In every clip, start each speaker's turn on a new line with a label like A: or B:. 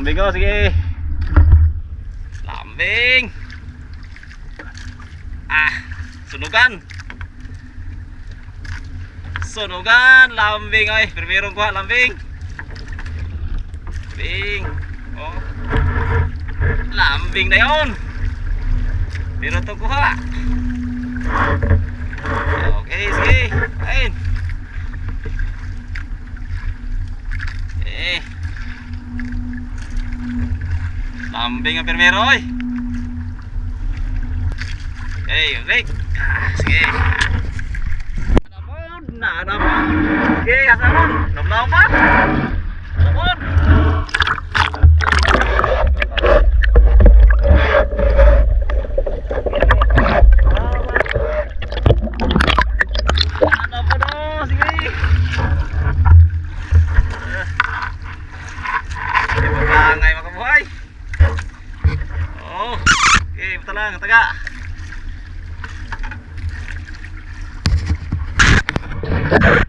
A: Lambing oh, sige. Lambing. Ah, sunugan. Sunugan, lambing oy. Primerong kuha, lambing. Lambing. Oh. Lambing na yon. Pero to kuha. Okay, sige. Ayun. Lambing ang permero oy. Okay, okay. Ah, sige. Anapon, na anapon. Okay, asamon. Namlaw pa. Anapon. Ngay mà Sige, talang, taga. Thank you.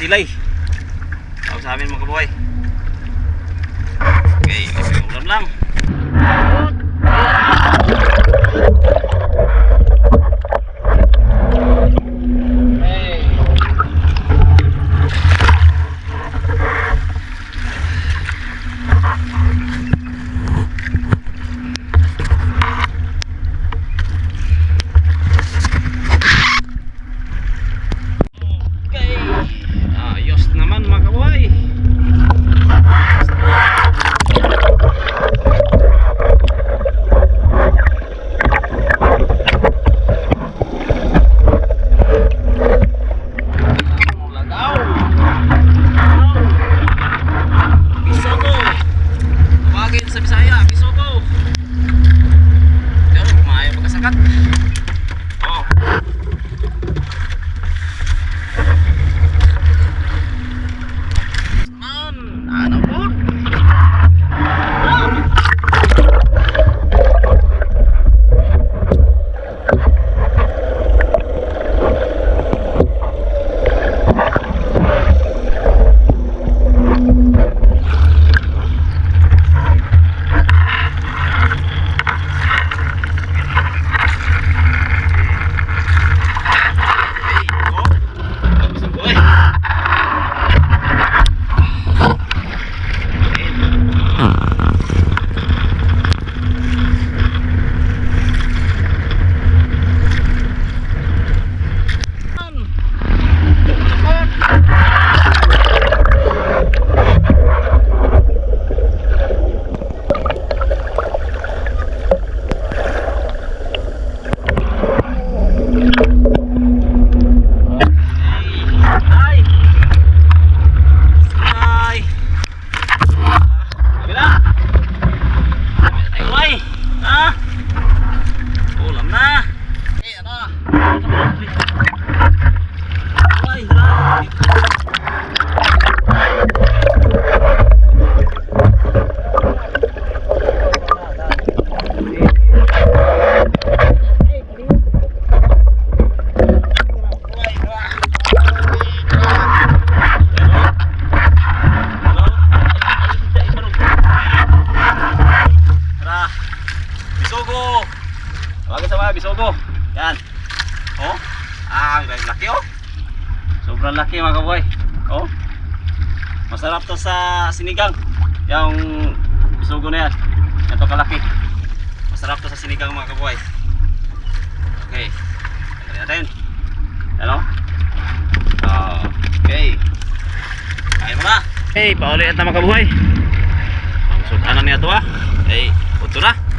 A: silay. Tawag sa amin mga kabuhay. Okay, okay ulam lang. Bago sa mga bisogo. Yan. Oh. Ah, ang laki oh. Sobrang laki mga kaboy. Oh. Masarap to sa sinigang. Yung bisogo na yan. Ito kalaki. Masarap to sa sinigang mga kaboy. Okay. Tanggalin natin. Ano? Oh, okay. Kain mo na. Okay, pauli at na mga kabuhay. Ang sudanan niya to ah. Okay, punto na.